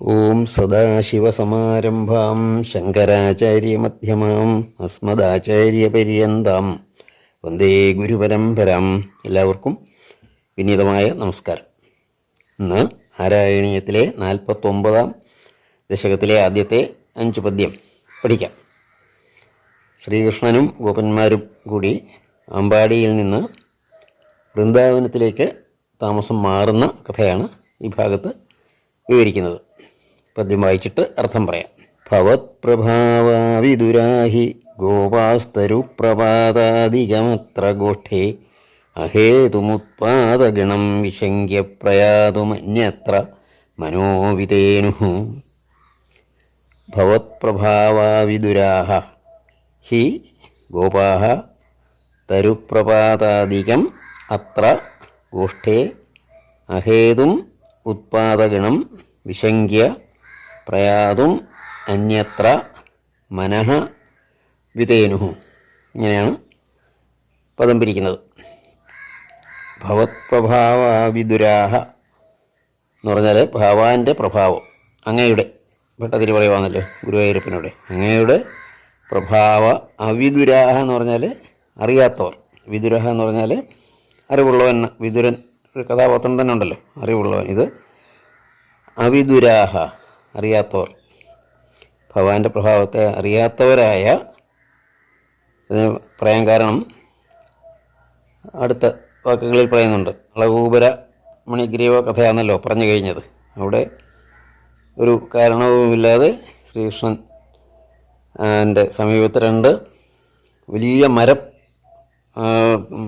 ഓം സദാശിവസമാരംഭാം ശങ്കരാചാര്യമധ്യമാം അസ്മദാചാര്യപര്യന്താം. വന്ദേ ഗുരുപരമ്പരാം. എല്ലാവർക്കും വിനീതമായ നമസ്കാരം. ഇന്ന് നാരായണീയത്തിലെ നാൽപ്പത്തൊമ്പതാം ദശകത്തിലെ ആദ്യത്തെ അഞ്ച് പദ്യം പഠിക്കാം. ശ്രീകൃഷ്ണനും ഗോപന്മാരും കൂടി അമ്പാടിയിൽ നിന്ന് വൃന്ദാവനത്തിലേക്ക് താമസം മാറുന്ന കഥയാണ് ഈ ഭാഗത്ത് വിവരിക്കുന്നത്. പദ്യം വായിച്ചിട്ട് അർത്ഥം പറയാം. ഭവത് ഭവത്പ്രഭാവാവിദുരാഹി ഗോപാസ്തരുപ്രപാതാദികമത്ര ഗോഷ്ഠേ അഹേതുമുത്പാദഗണം വിശങ്ക്യ പ്രയാതുമന്യത്ര മനോവിതേനു ഭവത്പ്രഭാവാവിദുരാഹ ഹി ഗോപാഹ തരുപ്രപാതാദികം അത്ര ഗോഷ്ഠേ അഹേതും ഉത്പാദഗണം വിശങ്ക്യ പ്രയാതും അന്യത്ര മനഃ വിധേനു. ഇങ്ങനെയാണ് പദം പിരിക്കുന്നത്. ഭവത്പ്രഭാവാവിദുരാഹ എന്ന് പറഞ്ഞാൽ ഭഗവാന്റെ പ്രഭാവം. അങ്ങയുടെ പെട്ടതിരി പറയുവാണല്ലോ ഗുരുവായൂരപ്പനോടെ. അങ്ങയുടെ പ്രഭാവ അവിദുരാഹ എന്ന് പറഞ്ഞാൽ അറിയാത്തവർ. വിദുരഹ എന്ന് പറഞ്ഞാൽ അറിവുള്ളവൻ വിദുരൻ ഒരു കഥാപാത്രം തന്നെ ഉണ്ടല്ലോ അറിവുള്ളവൻ. ഇത് അവിദുരാഹ. അറിയാത്തവർ. ഭഗവാന്റെ പ്രഭാവത്തെ അറിയാത്തവരായ ഇതിന് പറയാൻ കാരണം അടുത്ത വാക്കുകളിൽ പറയുന്നുണ്ട്. അളകൂപര മണിഗ്രീവ കഥയാണല്ലോ പറഞ്ഞു കഴിഞ്ഞത്. അവിടെ ഒരു കാരണവുമില്ലാതെ ശ്രീകൃഷ്ണൻ എന്റെ സമീപത്ത് രണ്ട് വലിയ മരം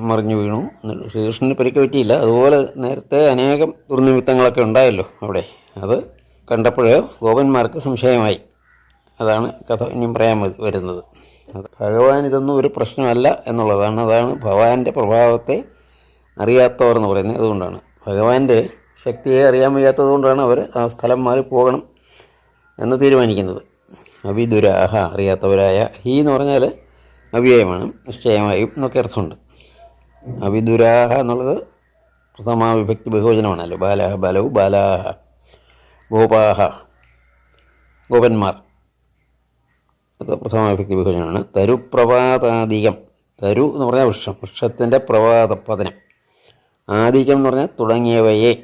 മറിഞ്ഞു വീണു. ശ്രീകൃഷ്ണന് പരിക്ക് പറ്റിയില്ല. അതുപോലെ നേരത്തെ അനേകം ദുർനിമിത്തങ്ങളൊക്കെ ഉണ്ടായല്ലോ അവിടെ. അത് കണ്ടപ്പോൾ ഗോപന്മാർക്ക് സംശയമായി. അതാണ് കഥ ഇനിയും പറയാൻ വരുന്നത്. ഭഗവാൻ ഇതൊന്നും ഒരു പ്രശ്നമല്ല എന്നുള്ളതാണ്. അതാണ് ഭഗവാന്റെ പ്രഭാവത്തെ അറിയാത്തവർ എന്ന് പറയുന്നത്. അതുകൊണ്ടാണ്. ഭഗവാന്റെ ശക്തിയെ അറിയാൻ വയ്യാത്തത് കൊണ്ടാണ് അവർ ആ സ്ഥലം മാറി പോകണം എന്ന് തീരുമാനിക്കുന്നത്. അവിദുരാഹ അറിയാത്തവരായ ഹി എന്ന് പറഞ്ഞാൽ അവ്യയമാണ്. നിശ്ചയമായും എന്നൊക്കെ അർത്ഥമുണ്ട്. അവിദുരാഹ എന്നുള്ളത് പ്രഥമാ വിഭക്തി ബഹുവചനമാണല്ലോ. ബാലാഹ ബാലവും ബാലാഹ. ഗോപാഹ ഗോപന്മാർ. അത് പ്രഥമ വ്യക്തി ബഹുവചനമാണ് തരുപ്രവാതാധികം തരു എന്ന് പറഞ്ഞാൽ വൃക്ഷം. വൃക്ഷത്തിന്റെ പ്രപാത പതനം. ആധികം എന്ന് പറഞ്ഞാൽ തുടങ്ങിയവയെ.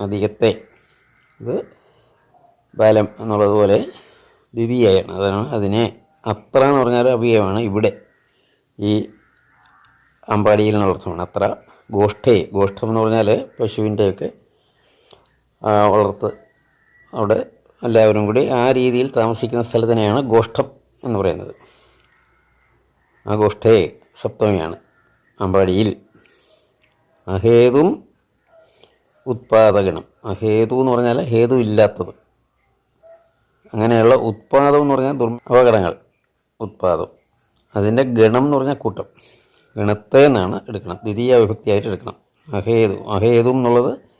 അധികത്തെ. ഇത് ബലം എന്നുള്ളതുപോലെ ദ്വിതീയാണ് അതാണ് അതിനെ അത്ര എന്ന് പറഞ്ഞാൽ അഭിയമാണ് ഇവിടെ. ഈ അമ്പാടിയിൽ നിന്നുള്ള അർത്ഥമാണ് അത്ര ഗോഷ്ഠേ. ഗോഷ്ഠം എന്ന് പറഞ്ഞാൽ പശുവിന്റെയൊക്കെ വളർത്ത് അവിടെ എല്ലാവരും കൂടി ആ രീതിയിൽ താമസിക്കുന്ന സ്ഥലത്തിനെയാണ് ഗോഷ്ഠം എന്ന് പറയുന്നത്. ആ ഗോഷ്ഠേ സപ്തമിയാണ് അമ്പാടിയിൽ. അഹേതും ഉത്പാദകണം അഹേതു എന്ന് പറഞ്ഞാൽ ഹേതു ഇല്ലാത്തത്. അങ്ങനെയുള്ള ഉത്പാദം എന്ന് പറഞ്ഞാൽ ദുർ അപകടങ്ങൾ ഉത്പാദം. അതിന്റെ ഗണം എന്ന് പറഞ്ഞാൽ കൂട്ടം. ഗണത്തെ എന്നാണ് എടുക്കണം. ദ്വിതീയ വിഭക്തിയായിട്ട് എടുക്കണം. അഹേതു അഹേതു എന്നുള്ളത്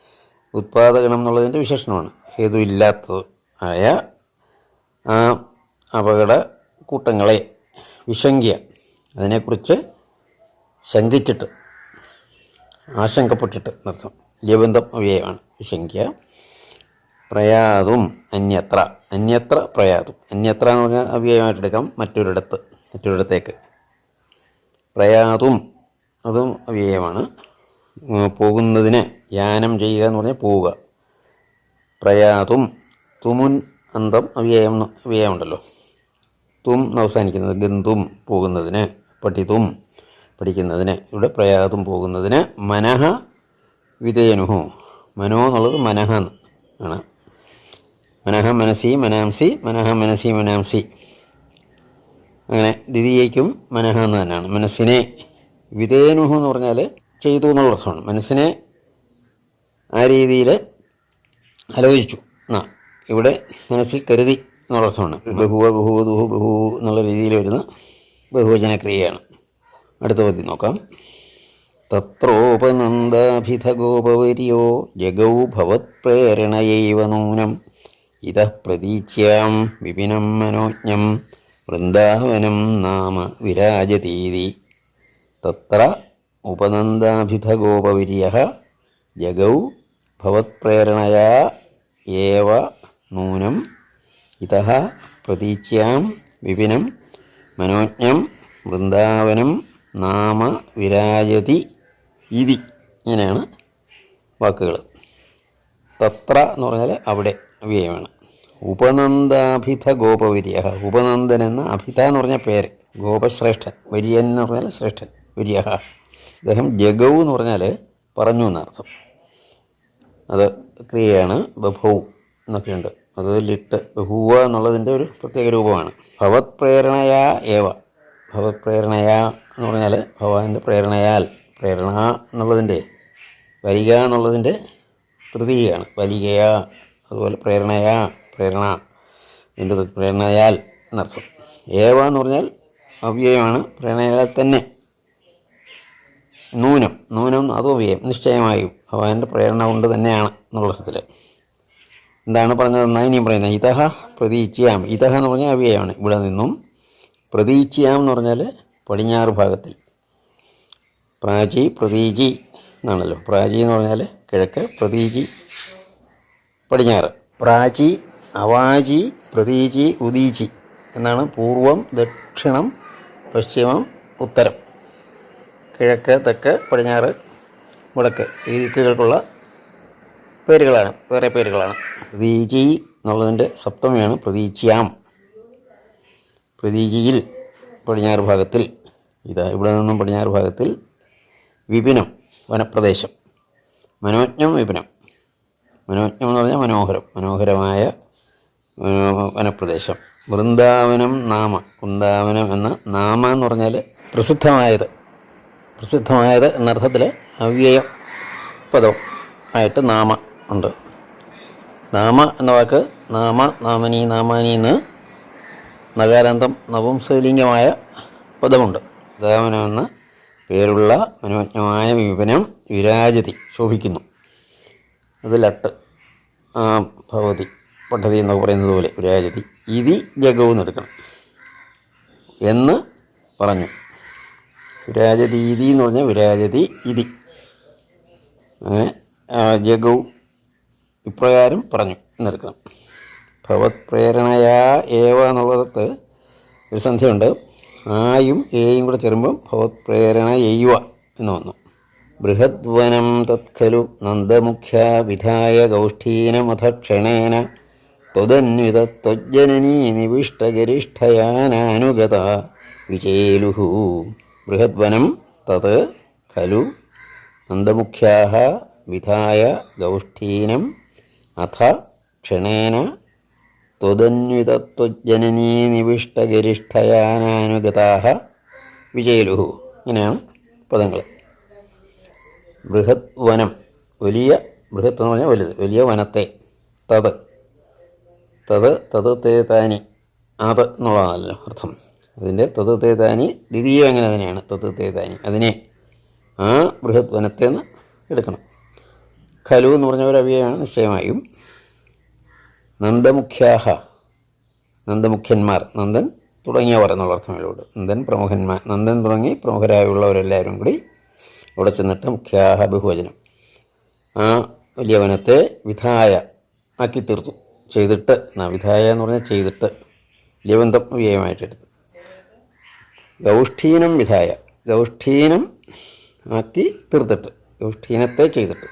ഉത്പാദഗണം എന്നുള്ളതിന്റെ വിശേഷണമാണ്. ഹേതു ഇല്ലാത്തത് ആയ ആ അപകട കൂട്ടങ്ങളെ വിശങ്ക്യ അതിനെക്കുറിച്ച് ശങ്കിച്ചിട്ട് ആശങ്കപ്പെട്ടിട്ട് എന്നർത്ഥം ലബന്ധം അവ്യയമാണ്. വിശങ്ക്യ പ്രയാതും അന്യത്ര. അന്യത്ര പ്രയാതും. അന്യത്ര എന്ന് പറഞ്ഞാൽ അവ്യയമായിട്ട് എടുക്കാം. മറ്റൊരിടത്ത് മറ്റൊരിടത്തേക്ക്. പ്രയാതും അതും അവ്യയമാണ്. പോകുന്നതിന് യാനം ചെയ്യുക എന്ന് പറഞ്ഞാൽ പോവുക. പ്രയാതും തുമുൻ അന്തം അവ്യയം അവ്യയമുണ്ടല്ലോ. തും അവസാനിക്കുന്നത് ഗന്തും പോകുന്നതിന് പഠിതും പഠിക്കുന്നതിന് ഇവിടെ പ്രയാതും പോകുന്നതിന് മനഃ വിധേയനുഹു. മനോ എന്നുള്ളത് മനഃ ആണ്. മനഃ മനസി മനാംസി മനഃ മനസി മനാംസി. അങ്ങനെ ദ്വിതീയയ്ക്കും മനഃ എന്ന് തന്നെയാണ്. മനസ്സിനെ വിധേയനുഹു എന്ന് പറഞ്ഞാൽ ചെയ്തു എന്നുള്ള അർത്ഥമാണ്. മനസ്സിനെ ആ രീതിയിൽ ആലോചിച്ചു. എന്നാ ഇവിടെ മനസ്സിൽ കരുതി എന്നുള്ള അർത്ഥമാണ്. ബഹുവ ബഹു ദുഹു ബഹു എന്നുള്ള രീതിയിൽ വരുന്ന ബഹുവചന ക്രിയയാണ്. അടുത്ത പദ്യം നോക്കാം. തത്രോപനന്ദോപവര്യോ ജഗൗ ഭവത്പ്രേരണയൈവ നൂനം. ഇതഃ പ്രതീക്ഷ്യാം വിപിനം മനോജ്ഞം വൃന്ദാവനം നാമ വിരാജതീതി. തത്ര ഉപനന്ദാഭിധഗോപവിര്യ ജഗൗ ഭവത്പ്രേരണയാ ഏവ നൂനം ഇത പ്രതീച്യാം വിപിനം മനോജ്ഞം വൃന്ദാവനം നാമ വിരാജതി ഇതി ഇങ്ങനെയാണ് വാക്കുകൾ തത്ര എന്ന് പറഞ്ഞാൽ അവിടെ വ്യയമാണ് ഉപനന്ദാഭിധ ഗോപവര്യ ഉപനന്ദൻ എന്ന അഭിത എന്ന് പറഞ്ഞ പേര് ഗോപശ്രേഷ്ഠൻ വര്യൻ എന്ന് പറഞ്ഞാൽ ശ്രേഷ്ഠൻ വര്യ അദ്ദേഹം ജഗവു എന്ന് പറഞ്ഞാൽ പറഞ്ഞു എന്നർത്ഥം. അത് ക്രിയയാണ് ബഭൗ എന്നൊക്കെയുണ്ട്. അത് ലിട്ട് ബഹുവ എന്നുള്ളതിന്റെ ഒരു പ്രത്യേക രൂപമാണ്. ഭവത് പ്രേരണയാ ഏവ. ഭവത് പ്രേരണയാ എന്ന് പറഞ്ഞാൽ ഭഗവാന്റെ പ്രേരണയാൽ പ്രേരണ എന്നുള്ളതിന്റെ വരിക എന്നുള്ളതിന്റെ പ്രതീകയാണ്. വലികയാ അതുപോലെ പ്രേരണയാ പ്രേരണ എന്റെ പ്രേരണയാൽ എന്നർത്ഥം. ഏവ എന്ന് പറഞ്ഞാൽ അവ്യയമാണ്. പ്രേരണയാൽ തന്നെ നൂനം നൂനം അതും വ്യയം നിശ്ചയമായും ഭഗവാന്റെ പ്രേരണ കൊണ്ട് തന്നെയാണ് എന്നുള്ള അർത്ഥത്തിൽ എന്താണ് പറഞ്ഞത്? ഇനിയും പറയുന്നത് ഇതഹ പ്രതീക്ഷയാം ഇതഹ എന്ന് പറഞ്ഞാൽ അവ്യയമാണ് ഇവിടെ നിന്നും പ്രതീക്ഷയാം എന്ന് പറഞ്ഞാൽ പടിഞ്ഞാറ് ഭാഗത്തിൽ. പ്രാചി പ്രതീചി എന്നാണല്ലോ. പ്രാചി എന്ന് പറഞ്ഞാൽ കിഴക്ക് പ്രതീചി പടിഞ്ഞാറ്. പ്രാചി അവാചി പ്രതീചി ഉദീചി എന്നാണ് പൂർവം ദക്ഷിണം പശ്ചിമം ഉത്തരം. കിഴക്ക് തെക്ക് പടിഞ്ഞാറ് വടക്ക് ഈ ദിക്കുകൾക്കുള്ള പേരുകളാണ്. വേറെ പേരുകളാണ്. പ്രതീചി എന്നുള്ളതിന്റെ സപ്തമിയാണ് പ്രതീച്യാം. പ്രതീചിയിൽ പടിഞ്ഞാറ് ഭാഗത്തിൽ ഇതാ ഇവിടെ നിന്നും പടിഞ്ഞാറ് ഭാഗത്തിൽ വിപിനം വനപ്രദേശം. മനോജ്ഞം വിപിനം. മനോജ്ഞം എന്ന് പറഞ്ഞാൽ മനോഹരം മനോഹരമായ വനപ്രദേശം. വൃന്ദാവനം നാമ വൃന്ദാവനം എന്ന നാമ എന്ന് പറഞ്ഞാൽ പ്രസിദ്ധമായത് പ്രസിദ്ധമായത് എന്നർത്ഥത്തിൽ അവ്യയം പദം ആയിട്ട് നാമ ഉണ്ട്. നാമ എന്ന വാക്ക് നാമ നാമനി നാമാനി എന്ന് നഗാരാന്തം നപുംസലിംഗമായ പദമുണ്ട്. ദേവനെന്ന് പേരുള്ള മനോജ്ഞമായ വിപനം വിരാജതി ശോഭിക്കുന്നു. അത് ലട്ട് ഭഗവതി പദ്ധതി എന്നൊക്കെ പറയുന്നത് പോലെ വിരാജതി ഇതി ജഗവും എടുക്കണം എന്ന് പറഞ്ഞു. വിരാജതി ഇതി എന്ന് പറഞ്ഞാൽ വിരാജതി ഇതി. അങ്ങനെ ജഗൗ ഇപ്രകാരം പറഞ്ഞു എന്നെടുക്കണം ഭഗവത് പ്രേരണയാ ഏവ എന്നുള്ളത് ഒരു സന്ധ്യയുണ്ട്. ആയും ഏയും കൂടെ ചേരുമ്പം ഭഗവത് പ്രേരണ എയ്യുവ എന്ന് വന്നു. ബൃഹദ്വനം തത്ഖലു നന്ദമുഖ്യ വിധായ ഗൗഷ്ഠീനമഥ ക്ഷണേന ത്വതന്വിത ത്വജ്ജനനീ നിവിഷ്ടഗരിഷ്ഠയാനാനുഗത വിചേലുഹു ബൃഹദ്വനം തത് ഖലു നന്ദമുഖ്യാ വിധായ ഗൗഷ്ഠീനം അഥ ക്ഷണേന ത്വതന്വിതത്വജനനീ നിവിഷ്ടഗരിഷ്ഠയാനാനുഗതാः വിജയലുഹു. ഇങ്ങനെയാണ് പദങ്ങൾ ബൃഹത് വനം വലിയ ബൃഹത്ത് എന്ന് പറഞ്ഞാൽ വലുത് വലിയ വനത്തെ തത്. തത് തത് തേ താനി അത് എന്നുള്ളതാണല്ലോ അർത്ഥം. അതിന്റെ തത്വത്തേതാനി ദ്വിതീയം അങ്ങനെ തന്നെയാണ്. തത്വത്തേതാനി അതിനെ ആ ബൃഹത് വനത്തെ നിന്ന് എടുക്കണം. ഖലു എന്ന് പറഞ്ഞ ഒരു അവയാണ് നിശ്ചയമായും. നന്ദമുഖ്യാഹ നന്ദമുഖ്യന്മാർ നന്ദൻ തുടങ്ങിയവർ എന്നുള്ള അർത്ഥങ്ങളിലൂടെ നന്ദൻ പ്രമുഖന്മാർ നന്ദൻ തുടങ്ങി പ്രമുഖരായുള്ളവരെല്ലാവരും കൂടി അവിടെ ചെന്നിട്ട് മുഖ്യാഹ ബഹുവചനം. ആ വലിയ വനത്തെ വിധായ ആക്കി തീർത്തു. ചെയ്തിട്ട് വിധായ എന്ന് പറഞ്ഞാൽ ചെയ്തിട്ട് ലിവന്തം വ്യയമായിട്ടെടുത്ത് ഗൗഷ്ഠീനം വിധായ. ഗൗഷ്ഠീനം ആക്കി തീർത്തിട്ട്. ഗൗഷ്ഠീനത്തെ ചെയ്തിട്ട്.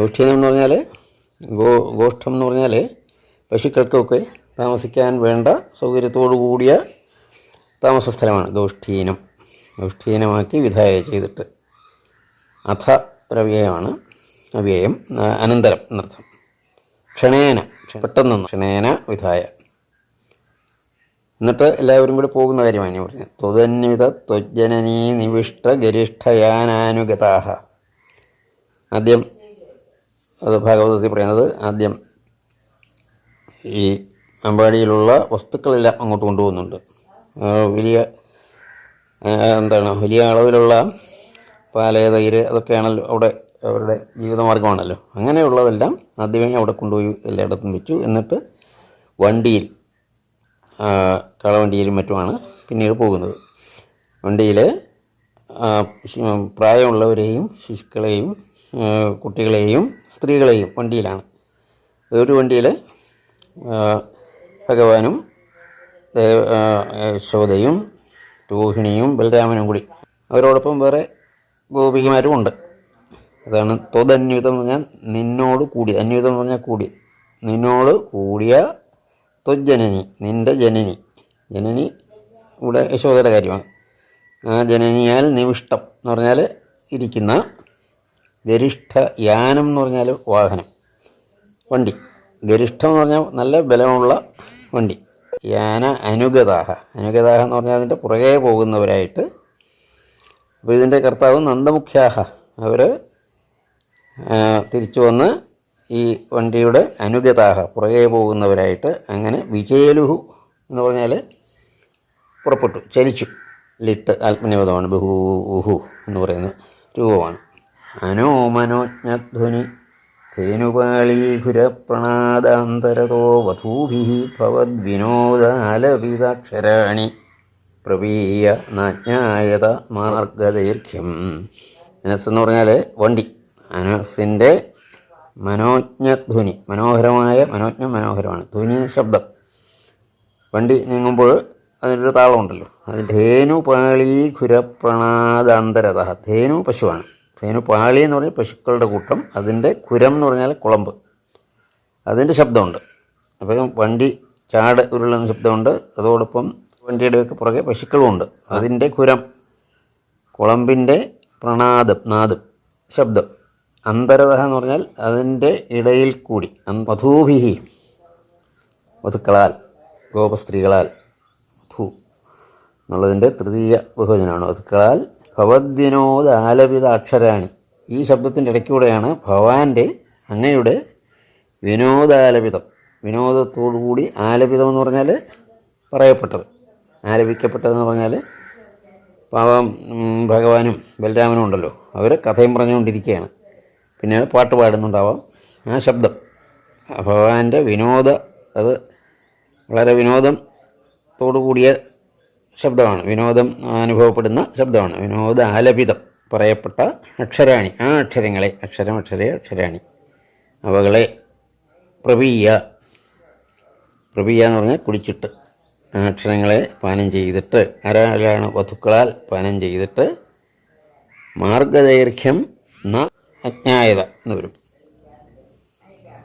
ഗൗഷ്ഠീനം എന്ന് പറഞ്ഞാൽ ഗോ ഗോഷ്ഠം എന്ന് പറഞ്ഞാൽ പശുക്കൾക്കൊക്കെ താമസിക്കാൻ വേണ്ട സൗകര്യത്തോടു കൂടിയ താമസ സ്ഥലമാണ് ഗൗഷ്ഠീനം. ഗൗഷ്ഠീനമാക്കി വിധായ ചെയ്തിട്ട്. അഥ ഒരവ്യയമാണ് അവ്യയം. അനന്തരം എന്നർത്ഥം. ക്ഷണേന. പെട്ടെന്ന് ക്ഷണേന വിധായ. എന്നിട്ട് എല്ലാവരും കൂടി പോകുന്ന കാര്യമാണ് പറഞ്ഞത്. ത്വതന്വിത ത്വജനനീ നിവിഷ്ട ഗരിഷ്ഠയാനാനുഗതാഹ. ആദ്യം അത് ഭാഗവതത്തിൽ പറയുന്നത് ആദ്യം ഈ അമ്പാടിയിലുള്ള വസ്തുക്കളെല്ലാം അങ്ങോട്ട് കൊണ്ടുപോകുന്നുണ്ട്. വലിയ എന്താണ് വലിയ അളവിലുള്ള പാൽ തൈര് അതൊക്കെയാണല്ലോ അവിടെ അവരുടെ ജീവിതമാർഗമാണല്ലോ. അങ്ങനെയുള്ളതെല്ലാം ആദ്യമേ അവിടെ കൊണ്ടുപോയി എല്ലായിടത്തും വെച്ചു. എന്നിട്ട് വണ്ടിയിൽ കാളവണ്ടിയിലും മറ്റുമാണ് പിന്നീട് പോകുന്നത്. വണ്ടിയിൽ പ്രായമുള്ളവരെയും ശിശുക്കളെയും കുട്ടികളെയും സ്ത്രീകളെയും വണ്ടിയിലാണ്. ഒരു വണ്ടിയിൽ ഭഗവാനും യശോദയും രോഹിണിയും ബലരാമനും കൂടി. അവരോടൊപ്പം വേറെ ഗോപികമാരും ഉണ്ട്. അതാണ് തൊതന്യുതം എന്ന് പറഞ്ഞാൽ നിന്നോട് കൂടി. അന്യുതം എന്ന് പറഞ്ഞാൽ കൂടി. നിന്നോട് കൂടിയ ത്വജനനി നിന്റെ ജനനി. ജനനി ഇവിടെ യശോദയുടെ കാര്യമാണ്. ആ ജനനിയാൽ നിവിഷ്ടം എന്ന് പറഞ്ഞാൽ ഇരിക്കുന്ന ഗരിഷ്ഠ യാനം എന്ന് പറഞ്ഞാൽ വാഹനം വണ്ടി. ഗരിഷ്ഠം എന്ന് പറഞ്ഞാൽ നല്ല ബലമുള്ള വണ്ടി. യാന അനുഗതാഹ. അനുഗതാഹ എന്ന് പറഞ്ഞാൽ അതിന്റെ പുറകെ പോകുന്നവരായിട്ട്. അപ്പോൾ ഇതിന്റെ കർത്താവ് നന്ദമുഖ്യാഹ. അവർ തിരിച്ചു വന്ന് ഈ വണ്ടിയുടെ അനുഗതാഹ പുറകെ പോകുന്നവരായിട്ട് അങ്ങനെ വിജയലുഹു എന്ന് പറഞ്ഞാൽ പുറപ്പെട്ടു ചലിച്ചു. ലിട്ട് ആത്മനിപദമാണ് ബഹൂഹു എന്ന് പറയുന്ന രൂപമാണ്. അനോമനോജ്ഞധ്വനി ധേനുപാളീഹുരപ്രണാദാന്തരതോ വധൂഭി ഭവദ്വിനോദാലപിതാക്ഷരാണി പ്രവീയ നാജ്ഞായത മാർഗദൈർഘ്യം. എന്ന് പറഞ്ഞാൽ വണ്ടി. മനസ്സിന്റെ മനോജ്ഞധ്വനി. മനോഹരമായ മനോജ്ഞം മനോഹരമാണ്. ധ്വനി ശബ്ദം. വണ്ടി നീങ്ങുമ്പോൾ അതിനൊരു താളമുണ്ടല്ലോ. അത് ധേനു പാളി ഖുരപ്രണാദാന്തരത. ധേനു പശുവാണ്. ധേനു പാളി എന്ന് പറഞ്ഞാൽ പശുക്കളുടെ കൂട്ടം. അതിന്റെ കുരം എന്ന് പറഞ്ഞാൽ കുളമ്പ്. അതിന്റെ ശബ്ദമുണ്ട്. അപ്പോൾ വണ്ടി ചാട് ഉരുളുന്ന ശബ്ദമുണ്ട്. അതോടൊപ്പം വണ്ടിയുടെയൊക്കെ പുറകെ പശുക്കളുമുണ്ട്. അതിന്റെ കുരം കുളമ്പിന്റെ പ്രണാദം നാദം ശബ്ദം. അന്തരത എന്ന് പറഞ്ഞാൽ അതിന്റെ ഇടയിൽ കൂടി വധൂഭിഹി വധുക്കളാൽ ഗോപസ്ത്രീകളാൽ വധു എന്നുള്ളതിന്റെ തൃതീയ ബഹുവചനമാണ്. വധുക്കളാൽ ഭവദ്വിനോദ ആലപിത അക്ഷരാണി ഈ ശബ്ദത്തിന്റെ ഇടയ്ക്കൂടെയാണ് ഭവാന്റെ അങ്ങയുടെ വിനോദാലപിതം വിനോദത്തോടുകൂടി ആലപിതം എന്ന് പറഞ്ഞാൽ പറയപ്പെട്ടത്. ആലപിക്കപ്പെട്ടതെന്ന് പറഞ്ഞാൽ പാവം ഭഗവാനും ബലരാമനും ഉണ്ടല്ലോ. അവർ കഥയും പറഞ്ഞുകൊണ്ടിരിക്കുകയാണ്. പിന്നെ പാട്ട് പാടുന്നുണ്ടാവാം. ആ ശബ്ദം. ഭഗവാന്റെ വിനോദ അത് വളരെ വിനോദത്തോടു കൂടിയ ശബ്ദമാണ്. വിനോദം അനുഭവപ്പെടുന്ന ശബ്ദമാണ്. വിനോദ ആലപിതം പറയപ്പെട്ട അക്ഷരാണി. ആ അക്ഷരങ്ങളെ അക്ഷരം അക്ഷരേ അക്ഷരാണി. അവകളെ പ്രവീയ പ്രവീയ എന്ന് പറഞ്ഞാൽ കുടിച്ചിട്ട്. ആ അക്ഷരങ്ങളെ പാനം ചെയ്തിട്ട് ആരാണ് വധുക്കളാൽ പാനം ചെയ്തിട്ട് മാർഗദൈർഘ്യം ന അജ്ഞായത എന്ന് വരും.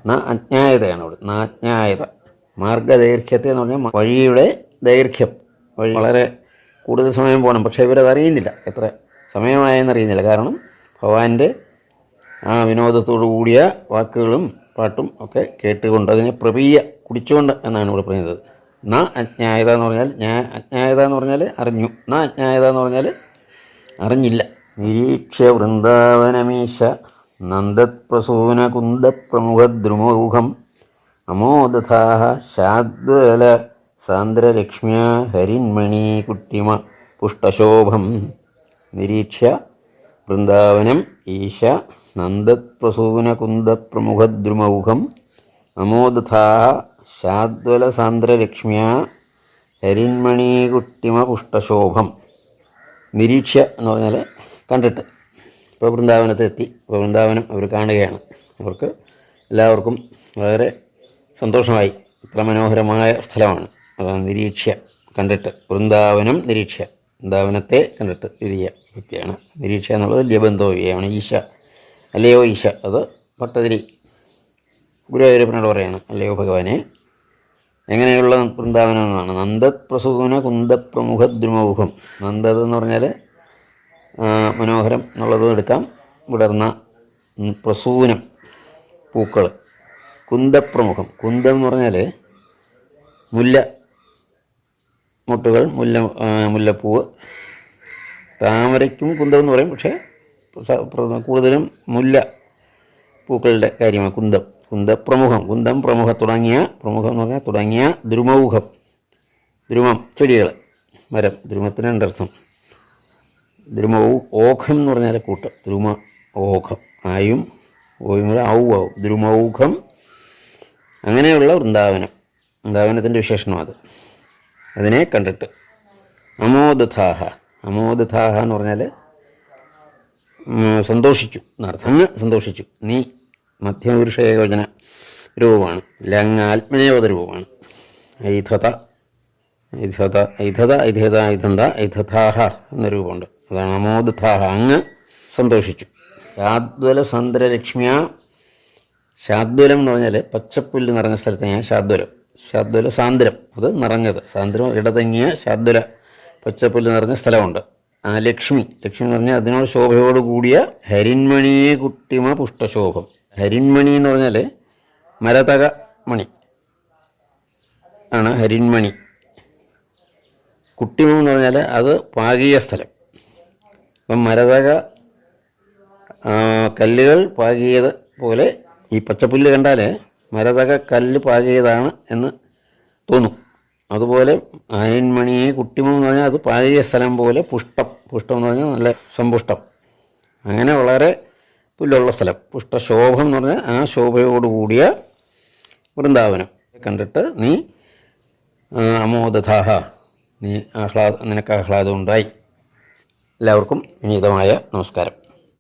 ന അജ്ഞായതയാണ് ഇവിടെ. നാജ്ഞായത മാർഗദൈർഘ്യത്തെ എന്ന് പറഞ്ഞാൽ വഴിയുടെ ദൈർഘ്യം. വഴി വളരെ കൂടുതൽ സമയം പോകണം. പക്ഷേ ഇവരത് അറിയുന്നില്ല. എത്ര സമയമായെന്ന് അറിയുന്നില്ല. കാരണം ഭഗവാന്റെ ആ വിനോദത്തോടു കൂടിയ വാക്കുകളും പാട്ടും ഒക്കെ കേട്ടുകൊണ്ട് അതിനെ പ്രവീയ കുടിച്ചുകൊണ്ട് എന്നാണ് ഇവിടെ പറയുന്നത്. ന അജ്ഞായത എന്ന് പറഞ്ഞാൽ ഞാൻ അജ്ഞായത എന്ന് പറഞ്ഞാൽ അറിഞ്ഞു. ന അജ്ഞായത എന്ന് പറഞ്ഞാൽ അറിഞ്ഞില്ല. നിരീക്ഷ വൃന്ദാവനമീശ നന്ദത്പ്രസൂന കുന്ദപ്രമുഖദ്രുമൗഹം അമോദഥാഹ ശാദ്വല സാന്ദ്രലക്ഷ്മ്യ ഹരിന്മണീകുട്ടിമ പുഷ്ടശോഭം. നിരീക്ഷ്യ വൃന്ദാവനം ഈശ നന്ദത്പ്രസൂനകുന്ദപ്രമുഖദ്രുമൗഹം അമോദഥാഹ ശാദ്വലസാന്ദ്രലക്ഷ്മ്യ ഹരിന്മണീകുട്ടിമ പുഷ്ടശോഭം. നിരീക്ഷ്യ എന്ന് പറഞ്ഞാൽ കണ്ടിട്ട്. ഇപ്പോൾ വൃന്ദാവനത്തെത്തി ഇപ്പോൾ വൃന്ദാവനം അവർ കാണുകയാണ്. അവർക്ക് എല്ലാവർക്കും വളരെ സന്തോഷമായി. ഇത്ര മനോഹരമായ സ്ഥലമാണ്. അതാണ് നിരീക്ഷ കണ്ടിട്ട്. വൃന്ദാവനം നിരീക്ഷ. വൃന്ദാവനത്തെ കണ്ടിട്ട് തിരിയ വ്യക്തിയാണ്. നിരീക്ഷ എന്നുള്ളത് ലബന്ധോവിയാണ് ഈശ. അല്ലയോ ഈശ. അത് ഭട്ടതിരി ഗുരുവായൂരപ്പനോട് പറയാണ്. അല്ലയോ ഭഗവാനെ. എങ്ങനെയുള്ള വൃന്ദാവനം എന്നാണ്. നന്ദത് പ്രസൂന കുന്ദപ്രമുഖ ദ്രുമൗഹം നന്ദത് എന്ന് പറഞ്ഞാൽ മനോഹരം എന്നുള്ളതും എടുക്കാം. വിടർന്ന പ്രസൂനം പൂക്കൾ കുന്തപ്രമുഖം. കുന്തം എന്ന് പറഞ്ഞാൽ മുല്ല മുട്ടുകൾ മുല്ല മുല്ലപ്പൂവ്. താമരയ്ക്കും കുന്തം എന്ന് പറയും. പക്ഷേ കൂടുതലും മുല്ല പൂക്കളുടെ കാര്യമാണ് കുന്തം. കുന്തപ്രമുഖം. കുന്തം പ്രമുഖ തുടങ്ങിയ പ്രമുഖം എന്ന് പറഞ്ഞാൽ തുടങ്ങിയ ദ്രുമൗഹം. ദ്രുമം ചെടികൾ മരം. ദ്രുമത്തിന് രണ്ടർത്ഥം. ദ്രുമവും ഓഖം എന്ന് പറഞ്ഞാൽ കൂട്ട്. ദ്രുമ ഓഖം ആയും ഓയും കൂടെ ഔ ആവും ദ്രുമൗഖം. അങ്ങനെയുള്ള വൃന്ദാവനം. വൃന്ദാവനത്തിന്റെ വിശേഷണം അത്. അതിനെ കണ്ടിട്ട്. അമോദഥാഹ അമോദഥാഹ എന്ന് പറഞ്ഞാൽ സന്തോഷിച്ചു. എന്നർത്ഥം സന്തോഷിച്ചു. നീ മധ്യപുരുഷ ഏകവചന രൂപമാണ്. ലങ് ആത്മനേവത രൂപമാണ് ഐധത ഐധത ഐധത ഐധത ഐധന്ത ഐധഥാഹ എന്ന രൂപമുണ്ട്. അതാണ് അങ്ങ് സന്തോഷിച്ചു. ശാദ്വല സന്ദ്രലക്ഷ്മിയ ശാദ്വലം എന്ന് പറഞ്ഞാൽ പച്ചപ്പുല്ല് നിറഞ്ഞ സ്ഥലത്ത് ഞാൻ ശാദ്വലം. ശാദ്വല സാന്ദ്രം അത് നിറഞ്ഞത്. സാന്ദ്രം ഇടതങ്ങിയ ശാദ്വല പച്ചപ്പുല്ല് നിറഞ്ഞ സ്ഥലമുണ്ട്. ആ ലക്ഷ്മി. ലക്ഷ്മി എന്ന് പറഞ്ഞാൽ അതിനോട് ശോഭയോട് കൂടിയ ഹരിന്മണിയെ കുട്ടിമ പുഷ്ടശോഭം. ഹരിന്മണി എന്ന് പറഞ്ഞാൽ മരതക മണി. ആണ് ഹരിന്മണി കുട്ടിമം എന്ന് പറഞ്ഞാൽ അത് പാകിയ സ്ഥലം. അപ്പം മരതക കല്ലുകൾ പാകിയത് പോലെ ഈ പച്ചപ്പുല്ല് കണ്ടാൽ മരതക കല്ല് പാകിയതാണ് എന്ന് തോന്നും. അതുപോലെ അയൻമണിയെ കുട്ടിമം എന്ന് പറഞ്ഞാൽ അത് പാകിയ സ്ഥലം പോലെ പുഷ്ടം പുഷ്ടം എന്ന് പറഞ്ഞാൽ നല്ല സമ്പുഷ്ടം. അങ്ങനെ വളരെ പുല്ലുള്ള സ്ഥലം. പുഷ്ടശോഭം എന്ന് പറഞ്ഞാൽ ആ ശോഭയോടുകൂടിയ വൃന്ദാവനം. കണ്ടിട്ട് നീ അമോദധാഹ നീ ആഹ്ലാദ നിനക്ക് ആഹ്ലാദം ഉണ്ടായി. എല്ലാവർക്കും വിനീതമായ നമസ്കാരം.